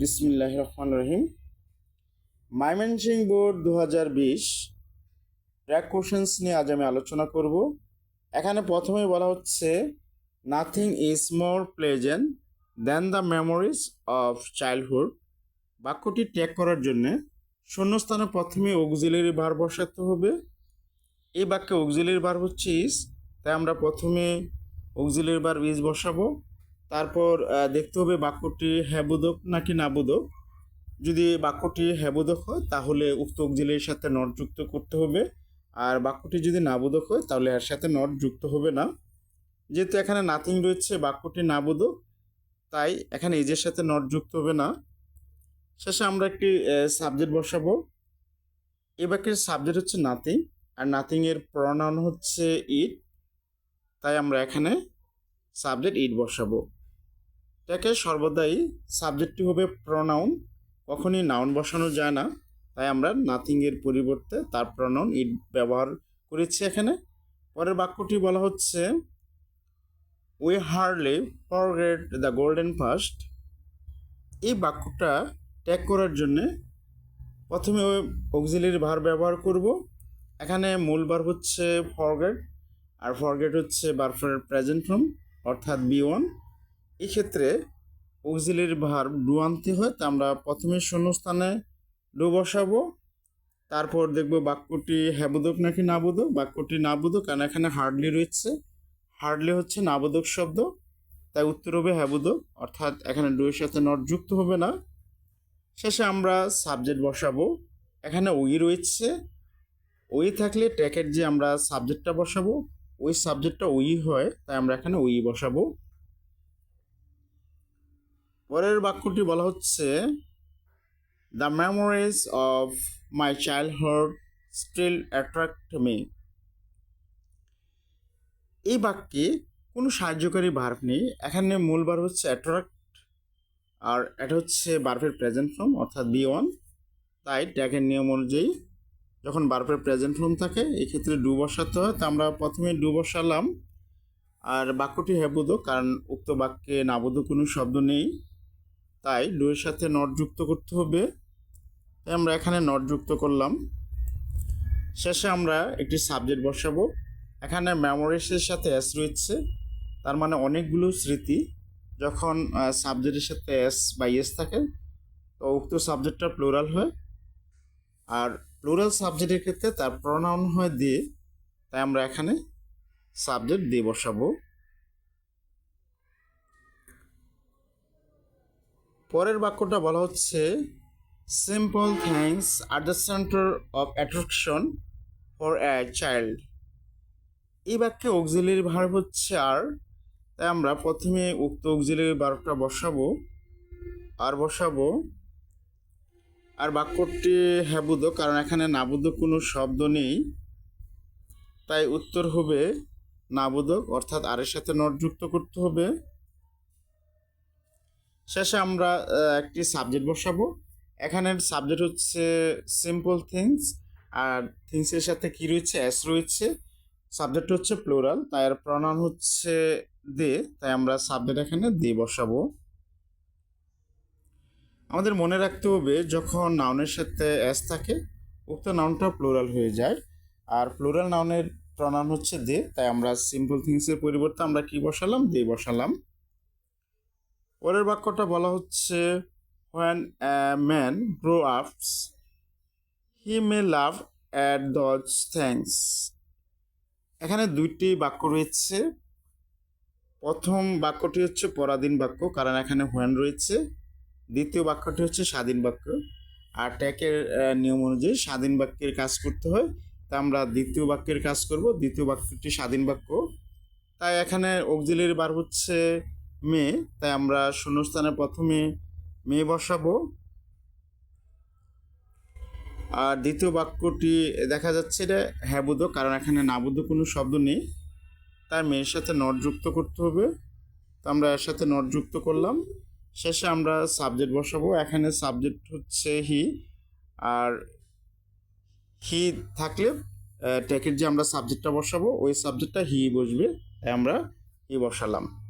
বিসমিল্লাহ রহমান রহিম। মাইমেনসিং বোর্ড দু হাজার বিশ। ট্র্যাক কোশ্চেন্স নিয়ে আজ আমি আলোচনা করব। এখানে প্রথমে বলা হচ্ছে nothing is more pleasant than the memories of childhood বাক্যটি ট্যাগ করার জন্যে শূন্যস্থানে প্রথমে অক্সিলারি বার বসাতে হবে। এই বাক্যে অক্সিলারি বার হচ্ছে ইস তাই আমরা প্রথমে অক্সিলারি বার ইজ বসাবো। তারপর দেখতে হবে বাক্যটি হ্যাবোধক নাকি নাবোধক যদি বাক্যটি হ্যাবোধক হয়, তাহলে উক্ত অক্সিলারির সাথে নট যুক্ত করতে হবে। আর বাক্যটি যদি নাবোধক হয়, তাহলে এর সাথে নট যুক্ত হবে না। যেহেতু এখানে নাথিং রয়েছে, বাক্যটি নাবোধক তাই এখানে ইজের সাথে নট যুক্ত হবে না। শেষে আমরা একটি সাবজেক্ট বসাবো। এই বাক্যের সাবজেক্ট হচ্ছে নাথিং আর নাথিং এর প্রনাউন হচ্ছে ইট তাই আমরা এখানে সাবজেক্ট ইট বসাবো। এটাকে সর্বদাই সাবজেক্টটি হবে প্রনাউন কখনই নাউন বসানো যায় না। তাই আমরা নাথিং এর পরিবর্তে তার প্রনাউন ইট ব্যবহার করেছি এখানে। পরের বাক্যটি বলা হচ্ছে we hardly forget the golden past এই বাক্যটা ট্যাগ করার জন্যে প্রথমে ওই অক্সিলারি ভার ব্যবহার করব। এখানে মূল বার হচ্ছে ফরগেট আর ফরগেট হচ্ছে বারফের প্রেজেন্ট ফর্ম অর্থাৎ বি ওয়ান এক্ষেত্রে অক্সিলারি ভার ডু আনতে হয়, তা আমরা প্রথমে শূন্যস্থানে ডু বসাবো, তারপর দেখব বাক্যটি হ্যাবোধক নাকি নাবোধক? বাক্যটি নাবোধক, কারণ এখানে হার্ডলি রয়েছে। হার্ডলি হচ্ছে নাবোধক শব্দ, তাই উত্তর হবে হ্যাবোধক, অর্থাৎ এখানে ডু এর সাথে নট যুক্ত হবে না। শেষে আমরা সাবজেক্ট বসাবো, এখানে ওই রয়েছে। ওই থাকলে ট্যাকের যে আমরা সাবজেক্টটা বসাবো ওই সাবজেক্টটা ওই হয়, তাই আমরা এখানে ওই বসাবো। পরের বাক্যটি বলা হচ্ছে the memories of my childhood still attract me এই বাক্যে কোনো সাহায্যকারী ভার্ব নেই। এখানে মূল বার হচ্ছে অ্যাট্রাক্ট আর এটা হচ্ছে বার্ফের প্রেজেন্ট ফর্ম অর্থাৎ বি ওয়ান তাই ট্যাগের নিয়ম অনুযায়ী যখন বার্ফের প্রেজেন্ট ফর্ম থাকে, এক্ষেত্রে ডু বসাতে হয়। তা আমরা প্রথমে ডু বসালাম। আর বাক্যটি হ্যাবোধক কারণ উক্ত বাক্যে নাবোধ কোনো শব্দ নেই। তাই ডু এর সাথে নট যুক্ত করতে হবে। তাই আমরা এখানে নট যুক্ত করলাম। শেষে আমরা একটি সাবজেক্ট বসাবো। এখানে মেমোরিসের সাথে এস রয়েছে। তার মানে অনেকগুলো স্মৃতি। যখন সাবজেক্টের সাথে এস বা ইয়েস থাকে, তো উক্ত সাবজেক্টটা প্লোরাল হয়। আর প্লোরাল সাবজেক্টের ক্ষেত্রে তার প্রনাউন হয় দিয়ে তাই আমরা এখানে সাবজেক্ট দিয়ে বসাবো। পরের বাক্যটা বলা হচ্ছে simple things are the centre of attraction for a child এই বাক্যে অক্সিলারি ভার্ব হচ্ছে আর তাই আমরা প্রথমে উক্ত অক্সিলারি ভার্বটা বসাবো, আর বসাবো আর বাক্যটি হ্যাবুদ, কারণ এখানে নাবুদ কোনো শব্দ নেই। তাই উত্তর হবে নাবোধক অর্থাৎ আরের সাথে নট যুক্ত করতে হবে। শেষে আমরা একটি সাবজেক্ট বসাবো। এখানের সাবজেক্ট হচ্ছে সিম্পল থিংস আর থিংসের সাথে কি রয়েছে? অ্যাস রয়েছে। সাবজেক্ট হচ্ছে প্লোরাল তাই এর প্রনাউন হচ্ছে দে, তাই আমরা সাবজেক্ট এখানে দে বসাবো। আমাদের মনে রাখতে হবে যখন নাউনের সাথে অ্যাস থাকে, উক্ত নাউনটা প্লোরাল হয়ে যায়। আর প্লোরাল নাউনের প্রনাউন হচ্ছে দে তাই আমরা সিম্পল থিংসের পরিবর্তে আমরা কি বসালাম? দে বসালাম। পরের বাক্যটা বলা হচ্ছে when a man grow ups he may laugh at those things এখানে দুইটি বাক্য রয়েছে। প্রথম বাক্যটি হচ্ছে পরাধীন বাক্য, কারণ এখানে হোয়েন রয়েছে। দ্বিতীয় বাক্যটি হচ্ছে স্বাধীন বাক্য। আর ট্যাকের নিয়ম অনুযায়ী স্বাধীন বাক্যের কাজ করতে হয়। তা আমরা দ্বিতীয় বাক্যের কাজ করব। দ্বিতীয় বাক্যটি স্বাধীন বাক্য। তাই এখানে অক্সিলারি বার হচ্ছে মে। তাই আমরা শূন্যস্থানে প্রথমে মে বসাবো। আর দ্বিতীয় বাক্যটি দেখা যাচ্ছে এটা হ্যাবুদ, কারণ এখানে নাবুদ কোনো শব্দ নেই। তাই মেয়ের সাথে নট যুক্ত করতে হবে। তো আমরা এর সাথে নট যুক্ত করলাম। শেষে আমরা সাবজেক্ট বসাবো। এখানে সাবজেক্ট হচ্ছে হি আর হি থাকলে টেকের যে আমরা সাবজেক্টটা বসাবো, ওই সাবজেক্টটা হি বসবে। আমরা হি বসালাম।